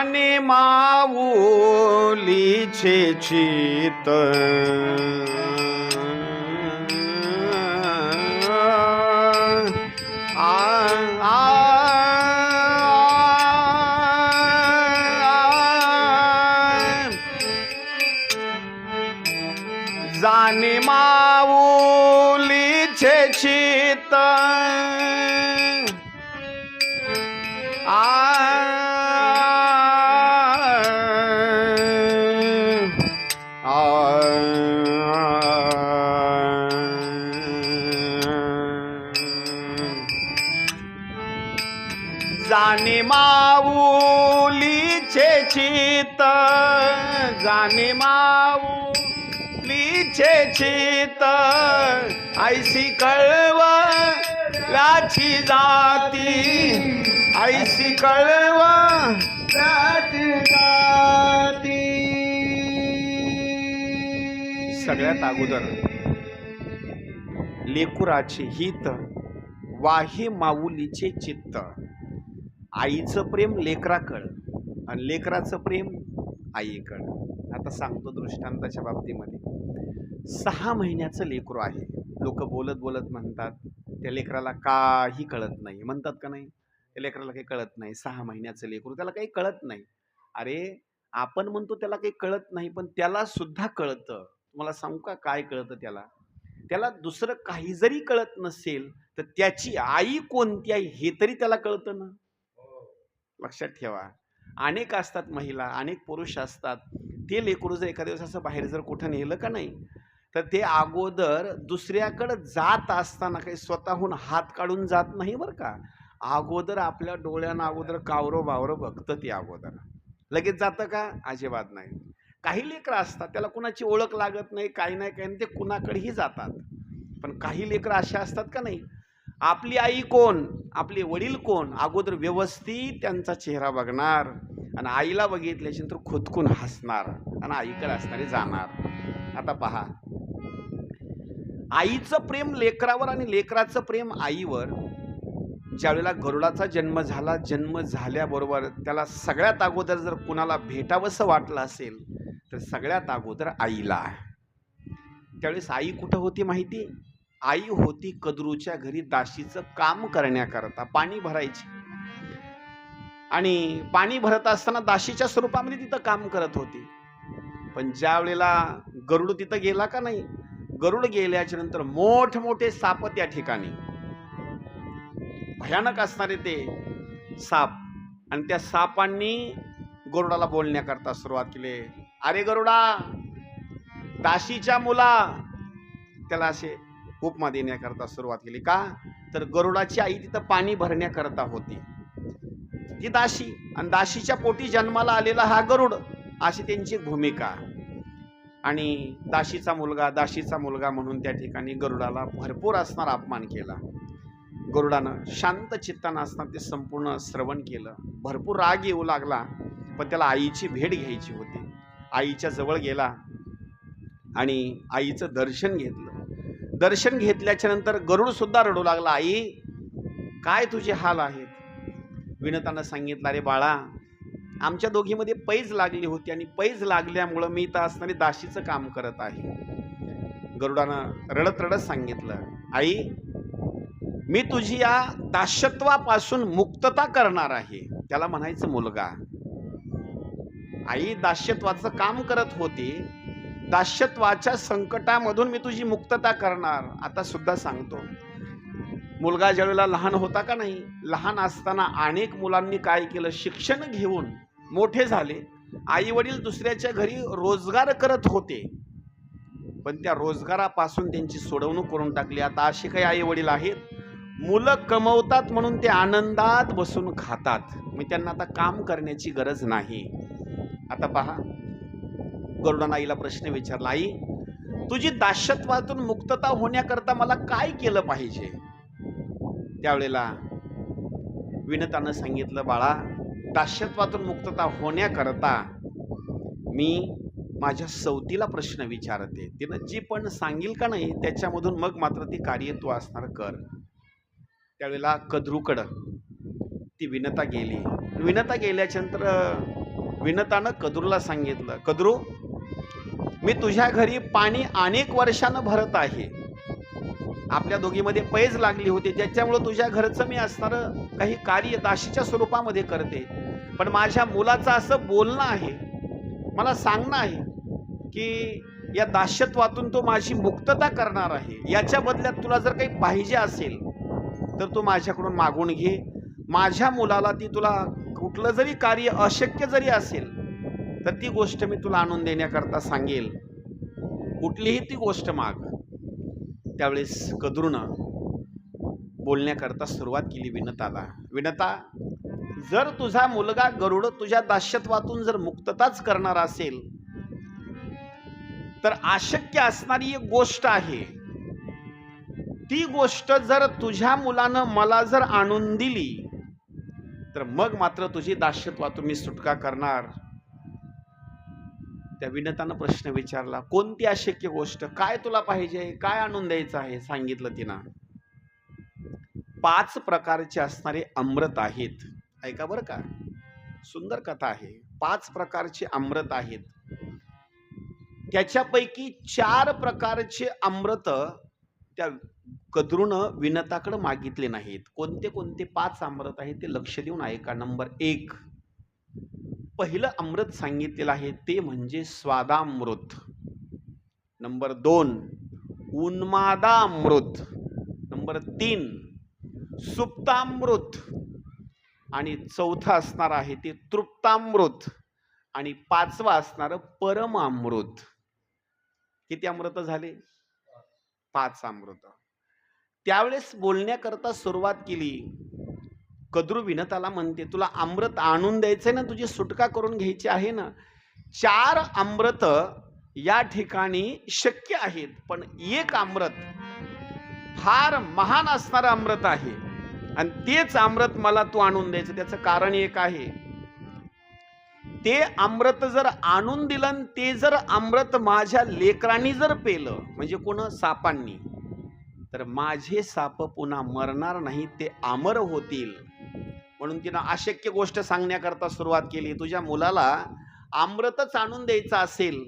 माने माऊली छे चित आ, माऊली छे चित जाने माऊलीचे चित जाने माऊलीचे चित ऐसी कळव लाची जाती ऐसी कळव जाती जाती. सगळ्यात अगोदर लेकुराचे हित वाहे माऊलीचे चित्त. आईचं प्रेम लेकराकड आणि लेकराचं प्रेम आईकड. आता सांगतो दृष्टांताच्या बाबतीमध्ये. सहा महिन्याचं लेकरू आहे. लोक बोलत बोलत म्हणतात त्या लेकराला काही कळत नाही. म्हणतात का नाही? त्या लेकराला काही कळत नाही. सहा महिन्याचं लेकरू त्याला काही कळत नाही. अरे आपण म्हणतो त्याला काही कळत नाही पण त्याला सुद्धा कळतं. तुम्हाला सांगू का काय कळतं त्याला? त्याला दुसरं काही जरी कळत नसेल तर त्याची आई कोणती आहे हे तरी त्याला कळतं ना. लक्षात ठेवा. अनेक असतात महिला अनेक पुरुष असतात. ते लेकरू जर एखाद्या दिवस असं बाहेर जर कुठं नेलं का नाही तर ते अगोदर दुसऱ्याकडं जात असताना काही स्वतःहून हात काढून जात नाही बरं का. अगोदर आपल्या डोळ्यानं अगोदर कावरो बावरो बघतं ते अगोदर. लगेच जातं का? अजिबात नाही. काही लेकरं असतात त्याला कुणाची ओळख लागत नाही काही नाही काही नाही ते कुणाकडेही जातात. पण काही लेकरं असे असतात का नाही? आपली आई कोण? आपले वडील कोण? अगोदर व्यवस्थित त्यांचा चेहरा बघणार आणि आईला बघितल्याच्या खुदकून हसणार आणि आईकडे असणारे जाणार. आता पहा. आईचं प्रेम लेकरावर आणि लेकराचं प्रेम आईवर. ज्यावेळेला गरुडाचा जन्म झाला जन्म झाल्याबरोबर त्याला सगळ्यात अगोदर जर कुणाला भेटावंसं वाटलं असेल तर सगळ्यात अगोदर आईला त्यावेळेस आई कुठं होती माहिती? आई होती कदरूच्या घरी दाशीचं काम करण्याकरता पाणी भरायची. आणि पाणी भरत असताना दाशीच्या स्वरूपामध्ये तिथं काम करत होती. पण ज्या वेळेला गरुड तिथं गेला का नाही गरुड गेल्याच्यानंतर मोठमोठे साप त्या ठिकाणी. भयानक असणारे ते साप. आणि त्या सापांनी गरुडाला बोलण्याकरता सुरुवात केली. अरे गरुडा दाशीच्या मुला. त्याला असे उपमा देण्याकरता सुरुवात केली. का? तर गरुडाची आई तिथं पाणी भरण्याकरता होती. ती दाशी आणि दाशीच्या पोटी जन्माला आलेला हा गरुड अशी त्यांची भूमिका. आणि दाशीचा मुलगा दाशीचा मुलगा म्हणून त्या ठिकाणी गरुडाला भरपूर असणार अपमान केला. गरुडानं शांत चित्तानं असणार ते संपूर्ण श्रवण केलं. भरपूर राग येऊ लागला पण त्याला आईची भेट घ्यायची होती. आईच्या जवळ गेला आणि आईचं दर्शन घेतलं. दर्शन घेतल्याच्या नंतर गरुड सुद्धा रडू लागला आई काय तुझे हाल आहेत? विनतानं सांगितलं अरे बाळा आमच्या दोघीमध्ये पैज लागली होती आणि पैज लागल्यामुळं मी इथं असणारे दाशीचं काम करत आहे. गरुडानं रडत रडत सांगितलं आई मी तुझी या दाशत्वापासून मुक्तता करणार आहे. त्याला म्हणायचं मुलगा आई दास्यत्वाचं काम करत होती दास्यत्वाच्या संकटामधून मी तुझी मुक्तता करणार. आता सुद्धा सांगतो. मुलगा ज्यावेळेला लहान होता का नाही लहान असताना अनेक मुलांनी काय केलं? शिक्षण घेऊन मोठे झाले. आई वडील दुसऱ्याच्या घरी रोजगार करत होते. पण त्या रोजगारापासून त्यांची सोडवणूक करून टाकली. आता असे काही आई वडील आहेत. मुलं कमवतात म्हणून ते आनंदात बसून खातात. मी त्यांना आता काम करण्याची गरज नाही. आता पहा गरुडानं आईला प्रश्न विचारला आई तुझी दास्यत्वातून मुक्तता होण्याकरता मला काय केलं पाहिजे? त्यावेळेला विनतानं सांगितलं बाळा दास्यत्वातून मुक्तता होण्याकरता मी माझ्या सवतीला प्रश्न विचारते. तिनं जी पण सांगेल का नाही त्याच्यामधून मग मात्र ती कार्य तू असणार कर. त्यावेळेला कद्रूकडं ती विनता गेली. विनता गेल्याच्यानंतर विनतानं कद्रूला सांगितलं कद्रू मी तुझ्या घरी पाणी अनेक वर्षानं भरत आहे. आपल्या दोघीमध्ये पैज लागली होती त्याच्यामुळं तुझ्या घरचं मी असणारं काही कार्य दाशीच्या स्वरूपामध्ये करते. पण माझ्या मुलाचं असं बोलणं आहे मला सांगणं आहे की या दास्यत्वातून तो माझी मुक्तता करणार आहे. याच्या बदल्यात तुला जर काही पाहिजे असेल तर तू माझ्याकडून मागून घे. माझ्या मुलाला ती तुला कुठलं जरी कार्य अशक्य जरी असेल तर ती गोष्ट मी तुला आणून देण्याकरता सांगेल. कुठलीही ती गोष्ट माग. त्यावेळेस कदरूनं बोलण्याकरता सुरुवात केली विनताला. विनता जर तुझा मुलगा गरुड तुझ्या दास्यत्वातून जर मुक्तताच करणार असेल तर अशक्य असणारी एक गोष्ट आहे. ती गोष्ट जर तुझ्या मुलानं मला जर आणून दिली तर मग मात्र तुझी दास्यत्वातून मी सुटका करणार. त्या विनतानं प्रश्न विचारला कोणती अशक्य गोष्ट? काय तुला पाहिजे? काय आणून द्यायचं आहे? सांगितलं तिनं. पाच प्रकारचे असणारे अमृत आहेत. ऐका बरं का. सुंदर कथा आहे. पाच प्रकारचे अमृत आहेत. त्याच्यापैकी चार प्रकारचे अमृत त्या कद्रूनं विनताकडे मागितले नाहीत. कोणते कोणते पाच अमृत आहेत ते लक्ष देऊन ऐका. नंबर एक पहिलं अमृत सांगितलेलं आहे ते म्हणजे स्वादामृत. नंबर दोन उन्मादामृत. नंबर तीन सुप्तामृत. आणि चौथा असणार आहे ते तृप्तामृत. आणि पाचवा असणार परमामृत. किती अमृत झाले? पाच अमृत. त्यावेळेस बोलण्याकरता सुरुवात केली. कद्रू विनताला म्हणते तुला अमृत आणून द्यायचंय ना तुझी सुटका करून घ्यायची आहे ना. चार अमृत या ठिकाणी शक्य आहेत पण एक अमृत फार महान असणारं अमृत आहे. आणि तेच अमृत मला तू आणून द्यायचं त्याचं कारण एक आहे. ते अमृत जर आणून दिलं आणि ते जर अमृत माझ्या लेकरांनी जर पेलं म्हणजे कोण? सापांनी. तर माझे साप पुन्हा मरणार नाही ते अमर होतील. म्हणून तिनं अशक्य गोष्ट सांगण्याकरता सुरुवात केली. तुझ्या मुलाला अमृतच आणून द्यायचं असेल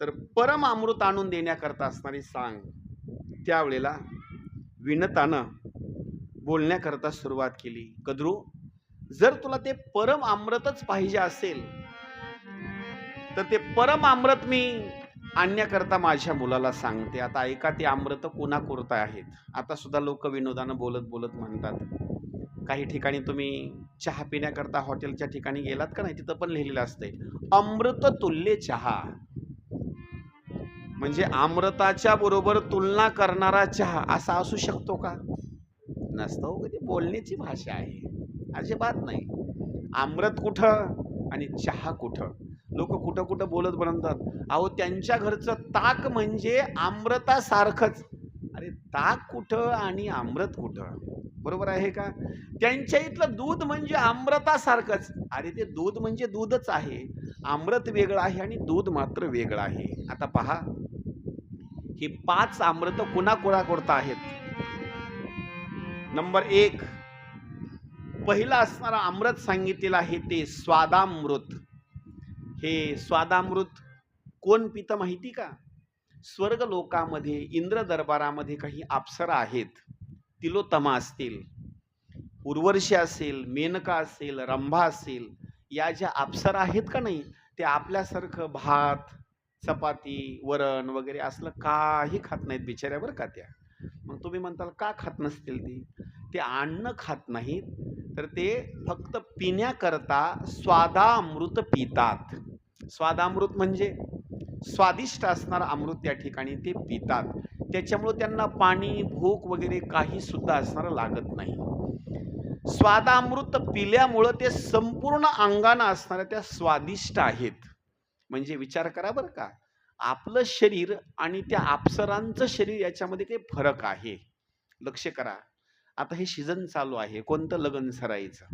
तर परम अमृत आणून देण्याकरता असणारी सांग. त्यावेळेला विनतानं बोलण्याकरता सुरुवात केली. कद्रू जर तुला ते परम अमृतच पाहिजे असेल तर ते परम अमृत मी आणण्याकरता माझ्या मुलाला सांगते. आता ऐका ते अमृत कोणाकुरता आहेत? आता सुद्धा लोक विनोदानं बोलत बोलत म्हणतात. काही ठिकाणी तुम्ही चहा पिण्याकरता हॉटेलच्या ठिकाणी गेलात का नाही तिथं पण लिहिलेलं असते अमृत तुल्य चहा. म्हणजे अमृताच्या बरोबर तुलना करणारा चहा असा असू शकतो का? नसतो हो, कधी म्हणजे बोलण्याची भाषा आहे. अजिबात नाही. अमृत कुठं आणि चहा कुठं? लोक कुठं कुठं बोलत बनवतात. अहो त्यांच्या घरचं ताक म्हणजे अमृतासारखंच. अरे ताक कुठं आणि अमृत कुठं? बरोबर आहे का? त्यांच्या इथलं दूध म्हणजे अमृतासारखंच अरे ते दूध म्हणजे दूधच आहे. अमृत वेगळं आहे आणि दूध मात्र वेगळं आहे. आता पहा. ही पाच अमृत कुणा कोणा आहेत? नंबर एक. पहिला असणारा अमृत सांगितलेलं आहे ते स्वादामृत. हे स्वादामृत कोण पितं माहिती का? स्वर्ग लोकामध्ये इंद्र दरबारामध्ये काही अप्सरा आहेत. तिलोत्तमा असतील उर्वर्षी असेल मेनका असेल रंभा असेल या ज्या अप्सरा आहेत का नाही ते आपल्यासारखं भात चपाती वरण वगैरे असलं काही खात नाहीत बिचाऱ्यावर का त्या. मग तुम्ही म्हणताल का खात नसतील ती? ते अन्न खात नाहीत तर ते फक्त पिण्याकरता स्वादामृत पितात. स्वादामृत म्हणजे स्वादिष्ट असणारं अमृत त्या ठिकाणी ते पितात. त्याच्यामुळं त्यांना पाणी भूक वगैरे काही सुद्धा असणारं लागत नाही. स्वादामृत पिल्यामुळं ते संपूर्ण अंगानं असणाऱ्या त्या स्वादिष्ट आहेत. म्हणजे विचार करा बरं का. आपलं शरीर आणि त्या अप्सरांचं शरीर याच्यामध्ये काही फरक आहे. लक्ष करा. आता हे सीझन चालू आहे. कोणतं लगन सरायचं?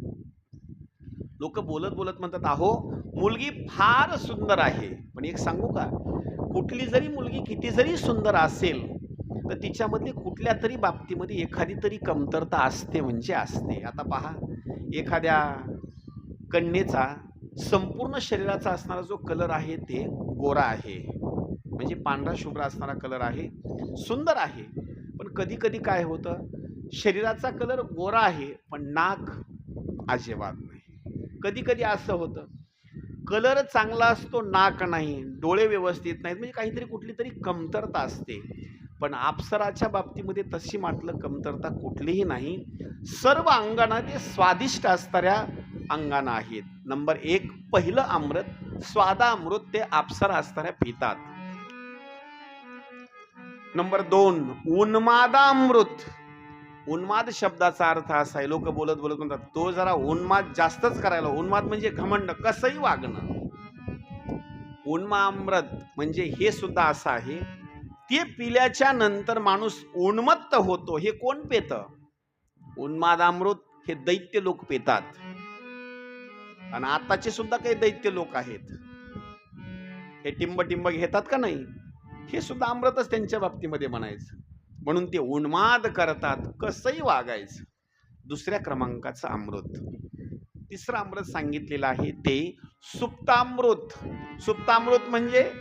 लोक बोलत बोलत म्हणतात अहो मुलगी फार सुंदर आहे. पण एक सांगू का? कुठली जरी मुलगी किती जरी सुंदर असेल तर तिच्यामधली कुठल्या तरी बाबतीमध्ये एखादी तरी कमतरता असते म्हणजे असते. आता पहा एखाद्या कन्येचा संपूर्ण शरीराचा असणारा जो कलर आहे ते गोरा आहे. म्हणजे पांढरा शुभ्र असणारा कलर आहे सुंदर आहे. पण कधी कधी काय होतं शरीराचा कलर गोरा आहे पण नाक अजिबात नाही. कधी कधी असं होतं कलर चांगला असतो नाक नाही डोळे व्यवस्थित नाहीत म्हणजे काहीतरी कुठली तरी कमतरता असते. पण आपसराच्या बाबतीमध्ये तशी माटलं कमतरता कुठलीही नाही. सर्व अंगाना ते स्वादिष्ट असणाऱ्या अंगानं आहेत. नंबर एक पहिलं अमृत स्वादामृत ते अप्सरा असणाऱ्या पितात. नंबर दोन उन्मादामृत उन्माद शब्दाचा अर्थ असा आहे लोक बोलत बोलत म्हणतात तो जरा उन्माद जास्तच करायला उन्माद म्हणजे घमंड कसंही वागणं. उन्मामृत म्हणजे हे सुद्धा असं आहे ते पिल्याच्या नंतर माणूस उन्मत्त होतो. हे कोण पेत? उन्मादामृत हे दैत्य लोक पेतात. आणि आताचे सुद्धा काही दैत्य लोक आहेत. हे टिंब टिंब घेतात का नाही? हे सुद्धा अमृतच त्यांच्या बाबतीमध्ये म्हणायचं. म्हणून ते उन्माद करतात. कसंही वागायचं. दुसऱ्या क्रमांकाचं अमृत. तिसरं अमृत सांगितलेलं आहे ते सुप्तामृत. सुप्तामृत म्हणजे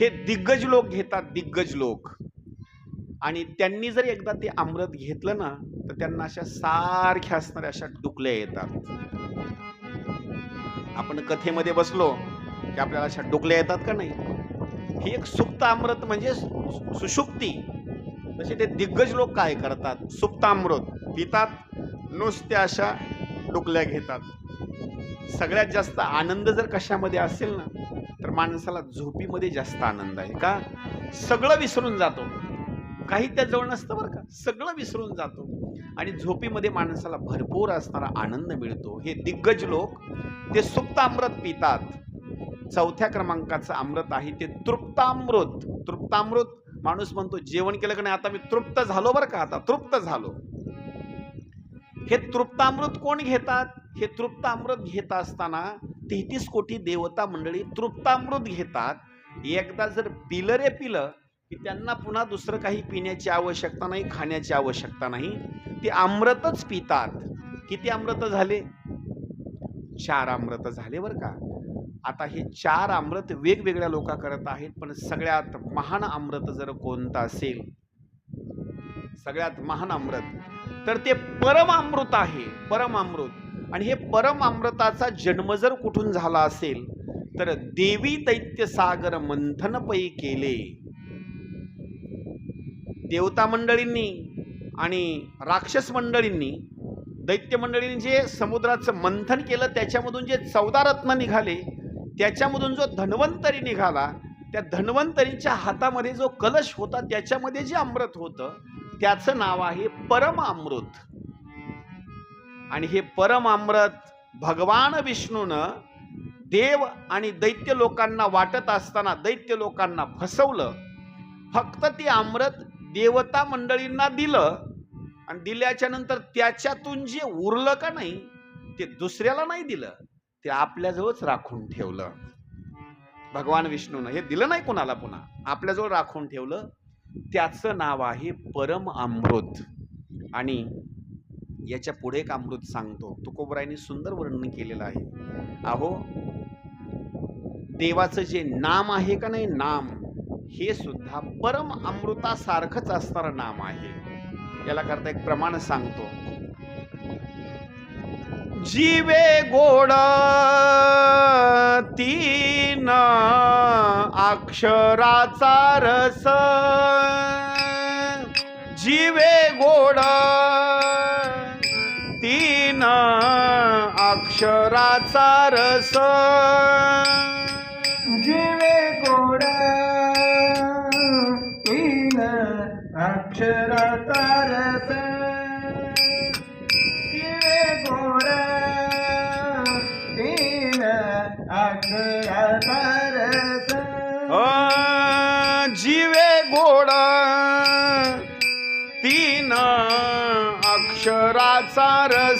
हे दिग्गज लोक घेतात दिग्गज लोक. आणि त्यांनी जर एकदा ते अमृत घेतलं ना तर त्यांना अशा सारख्या असणाऱ्या अशा डुकल्या येतात. आपण कथेमध्ये बसलो की आपल्याला अशा डुकल्या येतात का नाही? ही एक सुप्त अमृत म्हणजे सुशुक्ती सुषुप्ती तसे ते दिग्गज लोक काय करतात? सुप्तामृत पितात नुसत्या अशा डुकल्या घेतात. सगळ्यात जास्त आनंद जर कशामध्ये असेल ना माणसाला झोपीमध्ये जास्त आनंद आहे का? सगळं विसरून जातो. काही त्याजवळ नसतं बरं का. सगळं विसरून जातो. आणि झोपीमध्ये माणसाला भरपूर असणारा आनंद मिळतो. हे दिग्गज लोक ते सुप्त अमृत पितात. चौथ्या क्रमांकाचं अमृत आहे ते तृप्तामृत. तृप्तामृत माणूस म्हणतो जेवण केलं की नाही? आता मी तृप्त झालो बरं का? आता तृप्त झालो. हे तृप्तामृत कोण घेतात? हे तृप्तामृत घेत असताना तेहतीस कोटी देवता मंडळी तृप्तामृत घेतात. एकदा जर पिलं रे पिलं की त्यांना पुन्हा दुसरं काही पिण्याची आवश्यकता नाही खाण्याची आवश्यकता नाही. ते अमृतच पितात. किती अमृत झाले? चार अमृत झाले बरं का. आता हे चार अमृत वेगवेगळ्या लोका करत आहेत पण सगळ्यात महान अमृत जर कोणतं असेल? सगळ्यात महान अमृत. तर ते परम अमृत आहे. परम अमृत. आणि हे परम अमृताचा जन्म जर कुठून झाला असेल तर देवी दैत्य सागर मंथन पै केले. देवता मंडळींनी आणि राक्षस मंडळींनी दैत्य मंडळींनी जे समुद्राचं मंथन केलं त्याच्यामधून जे चौदा रत्न निघाले त्याच्यामधून जो धन्वंतरी निघाला त्या धन्वंतरीच्या हातामध्ये जो कलश होता त्याच्यामध्ये जे अमृत होतं त्याचं नाव आहे परम अमृत आणि हे परम अमृत भगवान विष्णूनं देव आणि दैत्य लोकांना वाटत असताना दैत्य लोकांना फसवलं फक्त ते अमृत देवता मंडळींना दिलं आणि दिल्याच्या नंतर त्याच्यातून जे उरलं का नाही ते दुसऱ्याला नाही दिलं ते आपल्याजवळच राखून ठेवलं. भगवान विष्णूनं हे दिलं नाही कोणाला पुन्हा आपल्याजवळ राखून ठेवलं. त्याचं नाव आहे परम अमृत. आणि याच्यापुढे एक अमृत सांगतो. तुकोबरायने सुंदर वर्णन केलेलं आहे. अहो देवाचं जे नाम आहे का नाही नाम हे सुद्धा परम अमृतासारखंच असणारं नाम आहे. याला करता एक प्रमाण सांगतो. जीवे गोड तीन अक्षराचा रस. जीवे गोड तीन अक्षराचा रस. तीन अक्षराचा रस